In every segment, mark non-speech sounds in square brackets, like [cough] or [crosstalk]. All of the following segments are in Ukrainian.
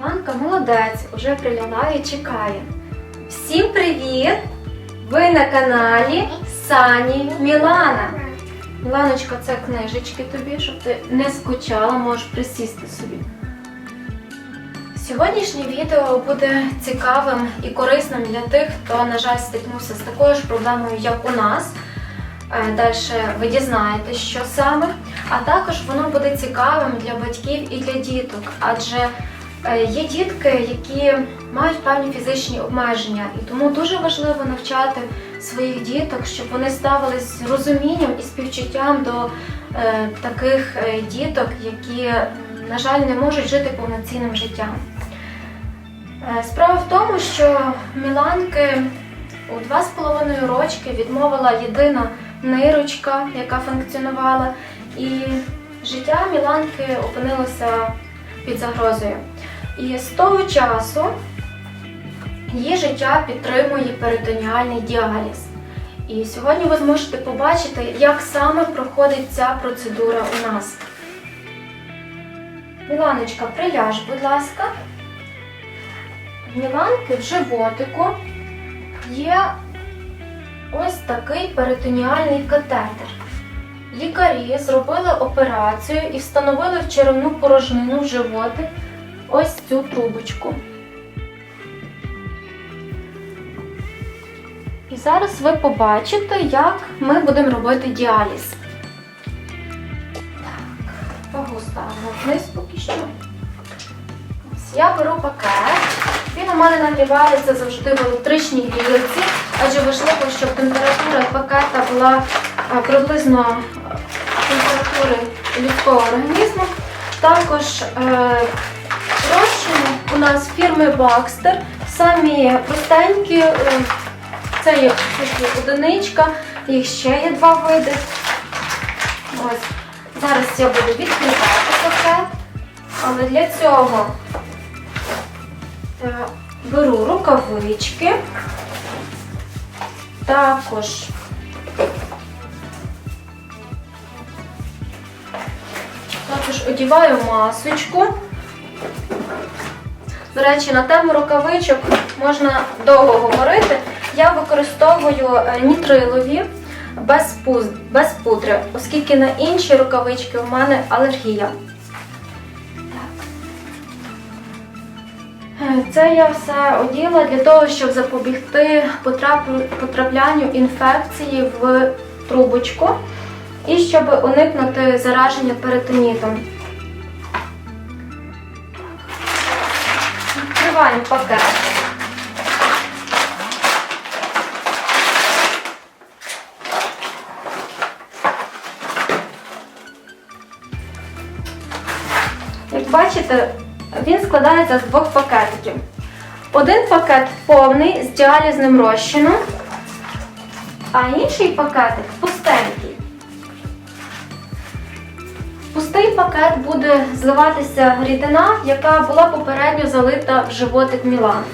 Іванка молодець, уже приляла і чекає. Всім привіт! Ви на каналі Сані Мілана. Міланочка, це книжечки тобі, щоб ти не скучала, можеш присісти собі. Сьогоднішнє відео буде цікавим і корисним для тих, хто, на жаль, стикнувся з такою ж проблемою, як у нас. Далі ви дізнаєтесь, що саме. А також воно буде цікавим для батьків і для діток, адже е, є дітки, які мають певні фізичні обмеження, і тому дуже важливо навчати своїх діток, щоб вони ставились з розумінням і співчуттям до е, таких е, діток, які, на жаль, не можуть жити повноцінним життям. Е, Справа в тому, що Міланки у два з половиною рочки відмовила єдина нирочка, яка функціонувала, і життя Міланки опинилося під загрозою. І з того часу її життя підтримує перитоніальний діаліз. І сьогодні ви зможете побачити, як саме проходить ця процедура у нас. Міланочка, приляж, будь ласка. В Міланки в животику є ось такий перитоніальний катетер. Лікарі зробили операцію і встановили в черевну порожнину в животик ось цю трубочку. І зараз ви побачите, як ми будемо робити діаліз. Так, вагу ставимо вниз поки що. Ось Я беру пакет. Він у мене нагрівається завжди в електричній грілці, адже важливо, щоб температура пакета була приблизно температури людського організму. Також е, нас фірми Baxter, самі простенькі, е, це є одиничка, їх ще є два види. Ось. Зараз я буду відкривати пакет, але для цього е, беру рукавички, також також одіваю масочку. До речі, на тему рукавичок можна довго говорити. Я використовую е, нітрилові без, пуз, без пудри, оскільки на інші рукавички у мене алергія. Е, Це я все оділа для того, щоб запобігти потраплянню інфекції в трубочку і щоб уникнути зараження перитонітом. Відкриваємо пакет. Як бачите, він складається з двох пакетиків. Один пакет повний з діалізним розчином, а інший пакетик пустенький. Пакет буде зливатися рідина, яка була попередньо залита в животик Мілан.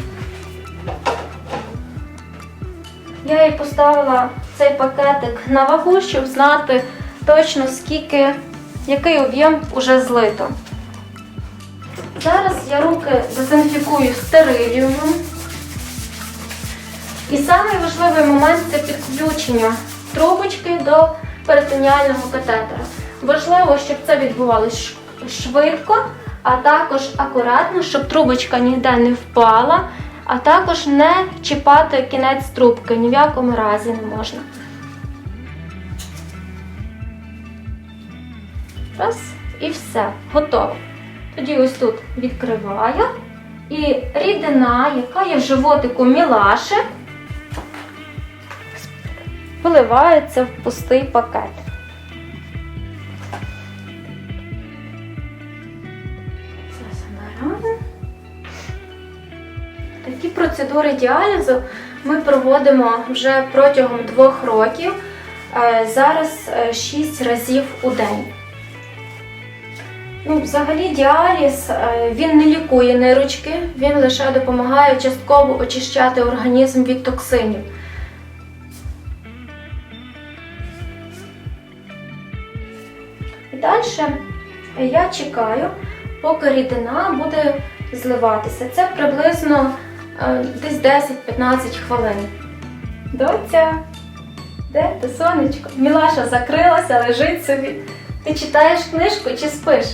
Я їй поставила цей пакетик на вагу, щоб знати точно скільки, який об'єм вже злито. Зараз я руки дезінфікую стериліумом. І самий важливий момент це підключення трубочки до перитоніального катетера. Важливо, щоб це відбувалося швидко, а також акуратно, щоб трубочка ніде не впала, а також не чіпати кінець трубки ні в якому разі не можна. Раз, і все, готово. Тоді ось тут відкриваю. І рідина, яка є в животику мілаши, виливається в пустий пакет. Процедури діалізу ми проводимо вже протягом двох років. Е, Зараз 6 разів у день. Ну, взагалі діаліз е, він не лікує нирочки, він лише допомагає частково очищати організм від токсинів. Далі я чекаю, поки рідина буде зливатися. Це приблизно е, десь 10-15 хвилин. Доця, де ти сонечко? Мілаша закрилася, лежить собі. Ти читаєш книжку чи спиш?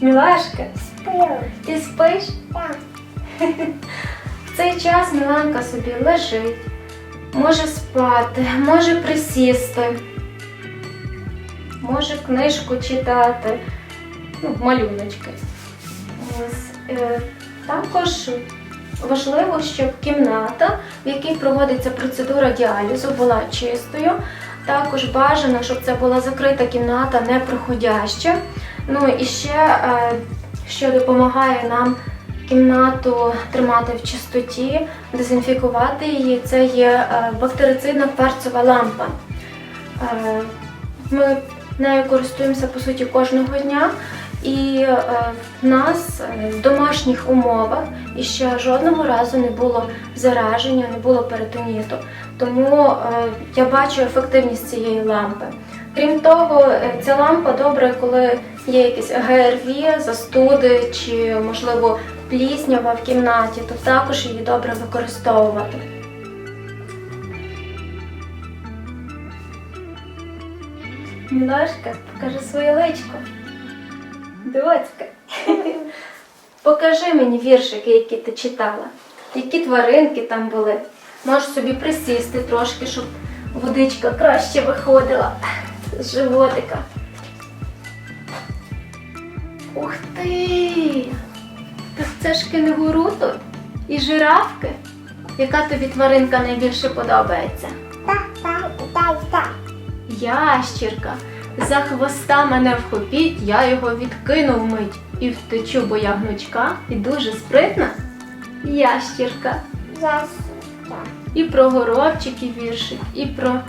Мілашка, ти спиш? [laughs] В цей час Міланка собі лежить, може спати, може присісти, може книжку читати, ну, малюночки. Ось. Е, також важливо, щоб кімната, в якій проводиться процедура діалізу, була чистою. Також бажано, щоб це була закрита кімната, не проходяща. Ну і ще, е, що допомагає нам кімнату тримати в чистоті, дезінфікувати її, це є е, бактерицидна кварцова лампа. Е, Ми нею користуємося по суті кожного дня. І е, в нас е, в домашніх умовах іще жодного разу не було зараження, не було перитоніту. Тому е, я бачу ефективність цієї лампи. Крім того, ця лампа добре, коли є якісь ГРВІ, застуди чи, можливо, пліснява в кімнаті, то також її добре використовувати. Мілашка, покажи своє личко. Доцька. [laughs] Покажи мені віршики, які ти читала. Які тваринки там були. Можеш собі присісти трошки, щоб водичка краще виходила з животика. Ух ти! Так це ж кенгуру і жирафки. Яка тобі тваринка найбільше подобається? Ящірка. За хвоста мене вхопіть, я його відкинув мить і втечу, бо я гнучка і дуже спритна. Ящірка. І про горобчики віршик, і про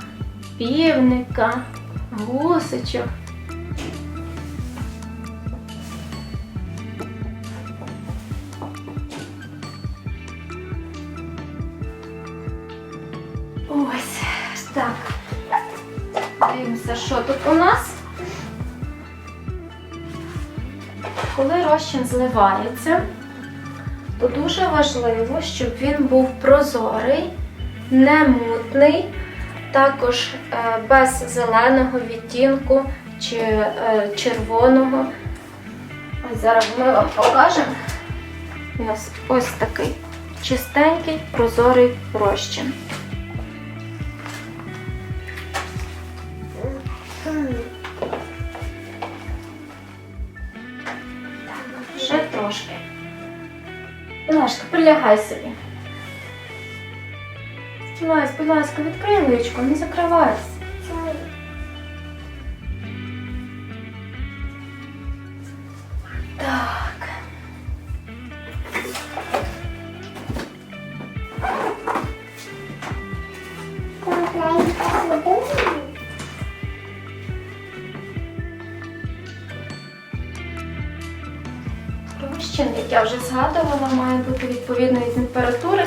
півника, гусочок. Що тут у нас. Коли розчин зливається, то дуже важливо, щоб він був прозорий, не мутний, також е, без зеленого відтінку чи е, червоного. Ось зараз ми вам покажемо. Нас ось такий чистенький прозорий розчин. Прилягай собі. Лась, будь ласка, відкрий личко, не закривайся. Вже згадувала, має бути відповідної температури.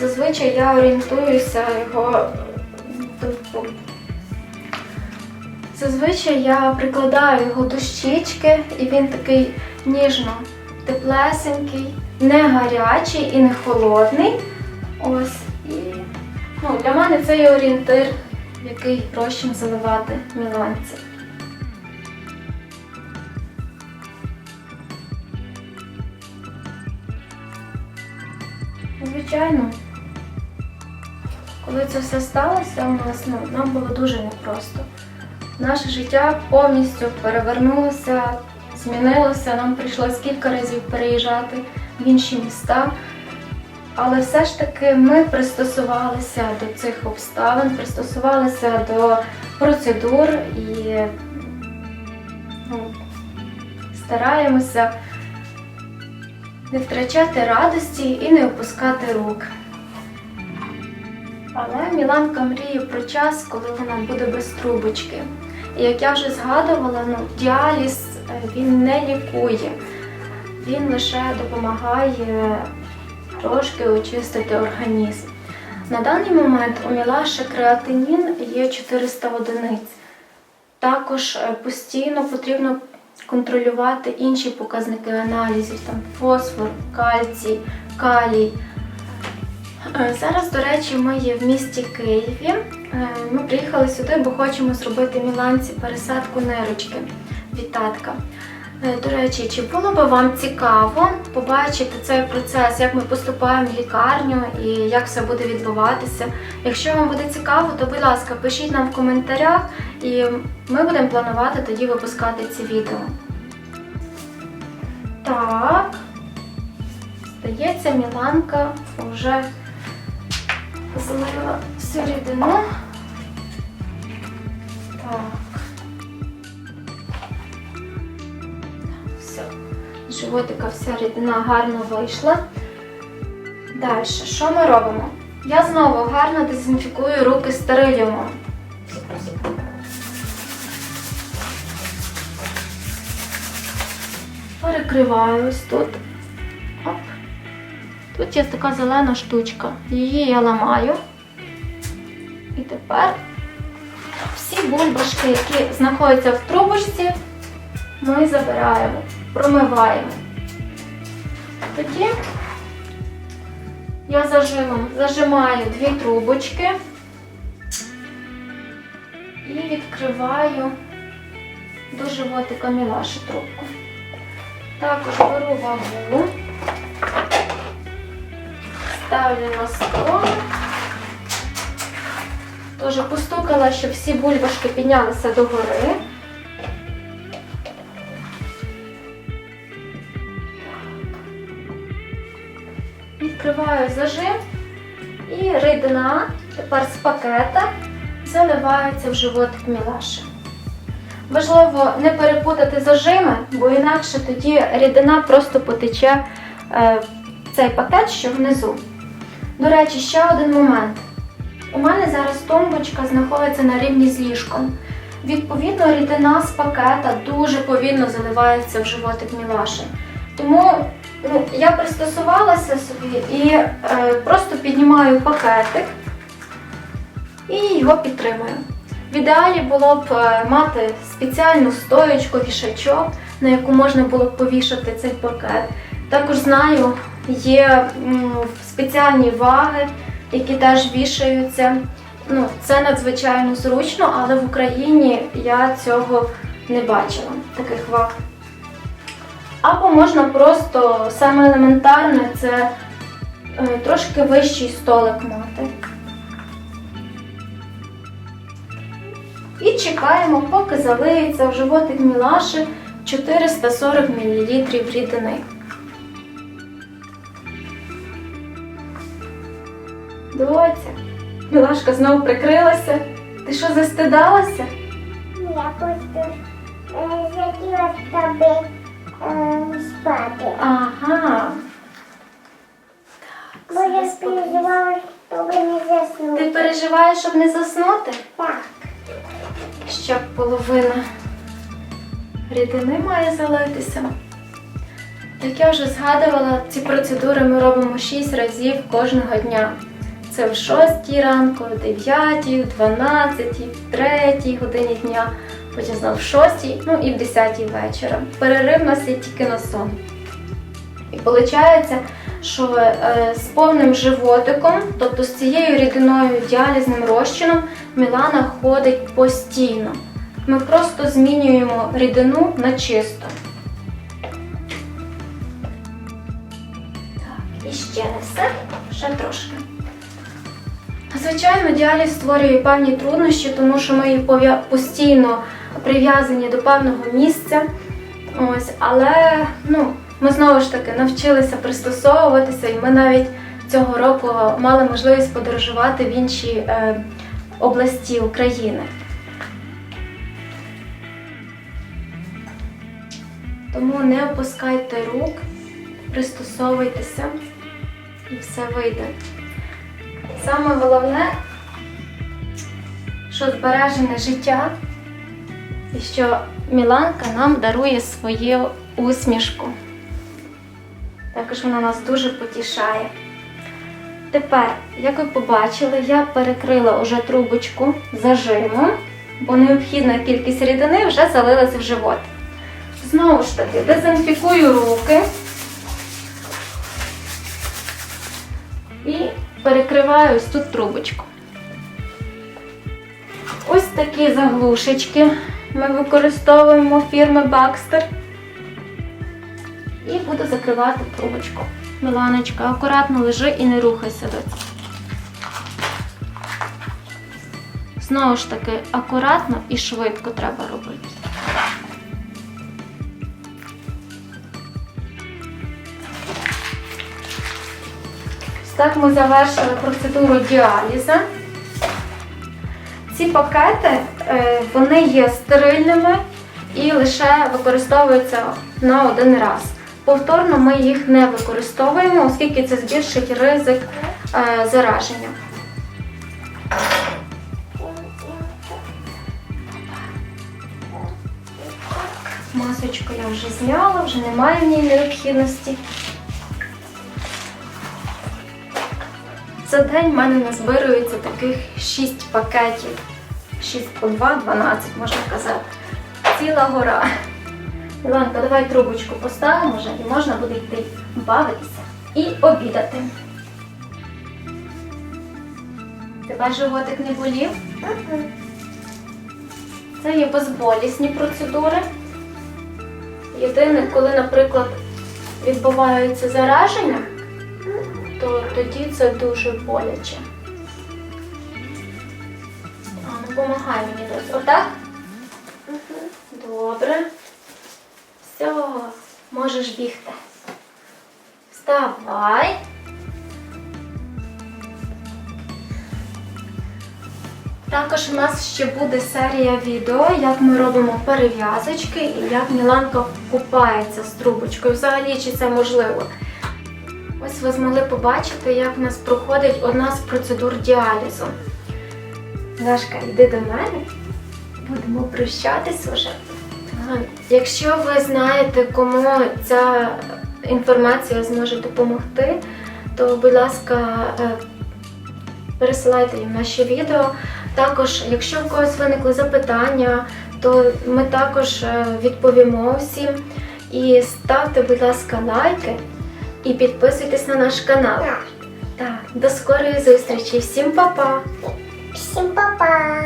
Зазвичай я орієнтуюся його. типу, Зазвичай я прикладаю його до щічки, і він такий ніжно теплесенький, не гарячий і не холодний. Ось. І ну, для мене це є орієнтир, який розчин заливати міланці. Звичайно, коли це все сталося, нам було дуже непросто. Наше життя повністю перевернулося, змінилося. Нам прийшлось кілька разів переїжджати в інші міста. Але все ж таки ми пристосувалися до цих обставин, пристосувалися до процедур і ну, стараємося не втрачати радості і не опускати рук. Але Міланка мріє про час, коли вона буде без трубочки. І як я вже згадувала, ну, діаліз е, він не лікує, він лише допомагає трошки очистити організм. На даний момент у Мілаші креатинін є 400 одиниць. Також е, постійно потрібно контролювати інші показники аналізів, там фосфор, кальцій, калій. Е, Зараз, до речі, ми є в місті Києві. Е, Ми приїхали сюди, бо хочемо зробити міланці пересадку нирочки від татка. Е, До речі, чи було би вам цікаво побачити цей процес, як ми поступаємо в лікарню і як все буде відбуватися? Якщо вам буде цікаво, то будь ласка, пишіть нам в коментарях, і ми будемо планувати тоді випускати ці відео. Так, здається, Міланка вже злила всю рідину. Так. З Животика вся рідина гарно вийшла. Далі, що ми робимо? Я знову гарно дезінфікую руки стериліумом. Перекриваю ось тут. Оп. Тут є така зелена штучка. Її я ламаю. І тепер всі бульбашки, які знаходяться в трубочці, ми забираємо, промиваємо. Тоді я зажимом зажимаю дві трубочки і відкриваю до животика мілаші трубку. Також беру вагу, ставлю на стол. Теж постукала, щоб всі бульбашки піднялися догори. Відкриваю зажим і рідина тепер з пакета заливається в животик мілаші. Важливо не перепутати зажими, бо інакше тоді рідина просто потече е, в цей пакет, що внизу. До речі, ще один момент. У мене зараз тумбочка знаходиться на рівні з ліжком. Відповідно, рідина з пакета дуже повільно заливається в животик Мілаші. Тому ну, я пристосувалася собі і е, просто піднімаю пакетик і його підтримую. В ідеалі було б е, мати спеціальну стоєчку, вішачок, на яку можна було б повішати цей пакет. Також знаю, є спеціальні ваги, які теж вішаються. Ну, це надзвичайно зручно, але в Україні я цього не бачила, таких ваг. Або можна просто саме елементарне це е, трошки вищий столик мати. І чекаємо, поки залиється в животик Мілаші 440 мл рідини. Доця, Мілашка знову прикрилася. Ти що застидалася? Я просто е, захотіла з тобі е, спати. Ага. Бо я переживала, щоб не Ти переживаєш, щоб не заснути? Так. Ще половина рідини має залитися. Як я вже згадувала, ці процедури ми робимо 6 разів кожного дня. Це в 6 ранку, в 9, в 12, в 3 годині дня, знову в 6, ну і в 10 вечора. Перерив у нас є тільки на сон. І виходить, що е, з повним животиком, тобто з цією рідиною діалізним розчином, Мілана ходить постійно. Ми просто змінюємо рідину на чисту. Так, і ще не все, ще трошки. Звичайно, діаліз створює певні труднощі, тому що ми пов'я- постійно прив'язані до певного місця. Ось, але ну, ми знову ж таки навчилися пристосовуватися, і ми навіть цього року мали можливість подорожувати в інші е, області України. Тому не опускайте рук, пристосовуйтеся і все вийде. Саме головне, що збережене життя і що Міланка нам дарує свою усмішку. Також вона нас дуже потішає. Тепер, як ви побачили, я перекрила вже трубочку зажимом, бо необхідна кількість рідини вже залилася в живот. Знову ж таки, дезінфікую руки і перекриваю ось тут трубочку. Ось такі заглушечки ми використовуємо фірми Baxter. І буду закривати трубочку. Міланочка, акуратно лежи і не рухайся до цього. Знову ж таки, акуратно і швидко треба робити. Так ми завершили процедуру діалізу. Ці пакети е, вони є стерильними і лише використовуються на один раз. Повторно ми їх не використовуємо, оскільки це збільшить ризик е, зараження. Масочку я вже зняла, вже немає в ній необхідності. За день в мене назбирується таких 6 пакетів. 6 по 2, 12, можна казати. Ціла гора. Іванка, давай трубочку поставимо вже і можна буде йти бавитися і обідати. Тебе животик не болів? Це є безболісні процедури. Єдине, коли, наприклад, відбувається зараження, то тоді це дуже боляче. А, ну помагай мені дось. Отак? Добре. Все, можеш бігти. Вставай. Також у нас ще буде серія відео, як ми робимо перев'язочки і як Міланка купається з трубочкою. Взагалі, чи це можливо? Ось ви змогли побачити, як в нас проходить одна з процедур діалізу. Дашка, йди до мене. Будемо прощатись уже. Якщо ви знаєте, кому ця інформація зможе допомогти, то, будь ласка, е, пересилайте їм наші відео. Також, якщо в когось виникли запитання, то ми також е, відповімо всім. І ставте, будь ласка, лайки і підписуйтесь на наш канал. Так. Так, до скорої зустрічі. Всім па-па! Всім па-па.